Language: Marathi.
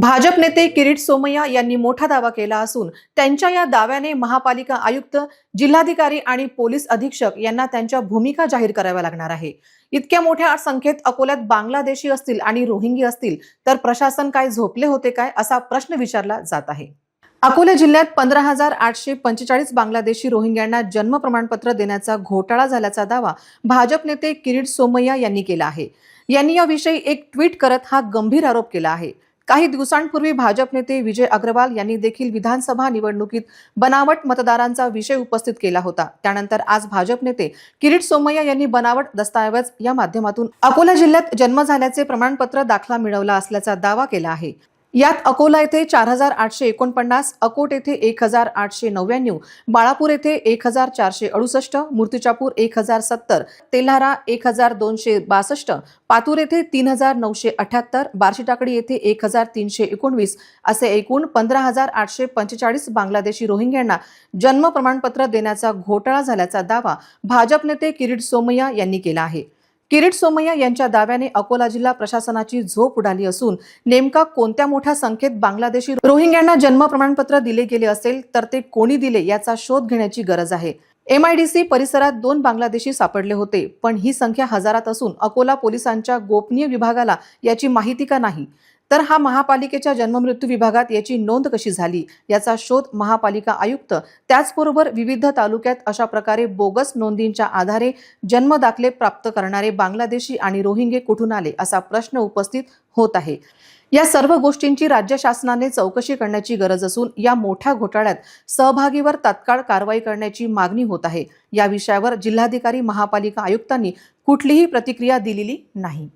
भाजप नेते किरीट सोमय्या यांनी मोठा दावा केला असून त्यांच्या या दाव्याने महापालिका आयुक्त जिल्हाधिकारी आणि पोलीस अधीक्षक यांना त्यांच्या भूमिका जाहीर कराव्या लागणार आहे. इतक्या मोठ्या संख्येत अकोल्यात बांगलादेशी असतील आणि रोहिंगी असतील तर प्रशासन काय झोपले होते काय असा प्रश्न विचारला जात आहे. अकोला जिल्ह्यात पंधरा हजार आठशे पंचेचाळीस बांगलादेशी रोहिंग्यांना जन्म प्रमाणपत्र देण्याचा घोटाळा झाल्याचा दावा भाजप नेते किरीट सोमय्या यांनी केला आहे. यांनी याविषयी एक ट्विट करत हा गंभीर आरोप केला आहे. काही दिवसांपूर्वी भाजप नेते विजय अग्रवाल यांनी देखील विधानसभा निवडणुकीत बनावट मतदारांचा विषय उपस्थित केला होता. त्यानंतर आज भाजप नेते किरीट सोमय्या यांनी बनावट दस्तऐवज या माध्यमातून अकोला जिल्ह्यात जन्म झाल्याचे प्रमाणपत्र दाखला मिळवला असल्याचा दावा केला आहे. यात अकोला येथे चार हजार आठशे एकोणपन्नास अकोट येथे एक हजार आठशे नव्याण्णव बाळापूर येथे एक हजार चारशे अडुसष्ट मूर्तिजापूर एक हजार सत्तर तेल्हारा एक हजार दोनशे बासष्ट पातूर येथे तीन हजार नऊशे अठ्याहत्तर बार्शीटाकडी येथे एक हजार तीनशे एकोणवीस असे एकूण पंधरा हजार आठशे पंचेचाळीस बांगलादेशी रोहिंग्यांना जन्म प्रमाणपत्र देण्याचा घोटाळा झाल्याचा दावा भाजप नेते किरीट सोमय्या यांनी केला आहे. किरीट सोमय्या यांच्या दाव्याने अकोला जिल्हा प्रशासनाची झोप उडाली असून नेमका कोणत्या मोठ्या संख्येत बांगलादेशी रोहिंग्यांना जन्म प्रमाणपत्र दिले गेले असेल तर ते कोणी दिले याचा शोध घेण्याची गरज आहे. एमआयडीसी परिसरात दोन बांगलादेशी सापडले होते पण ही संख्या हजारात असून अकोला पोलिसांच्या गोपनीय विभागाला याची माहिती का नाही? तर हा महापालिकेच्या जन्ममृत्यू विभागात याची नोंद कशी झाली? याचा शोध महापालिका आयुक्त त्याचबरोबर विविध तालुक्यात अशा प्रकारे बोगस नोंदींच्या आधारे जन्म दाखले प्राप्त करणारे बांगलादेशी आणि रोहिंगे कुठून आले असा प्रश्न उपस्थित होत आहे. या सर्व गोष्टींची राज्य शासनाने चौकशी करण्याची गरज असून या मोठ्या घोटाळ्यात सहभागीवर तात्काळ कारवाई करण्याची मागणी होत आहे. या विषयावर जिल्हाधिकारी महापालिका आयुक्तांनी कुठलीही प्रतिक्रिया दिलेली नाही.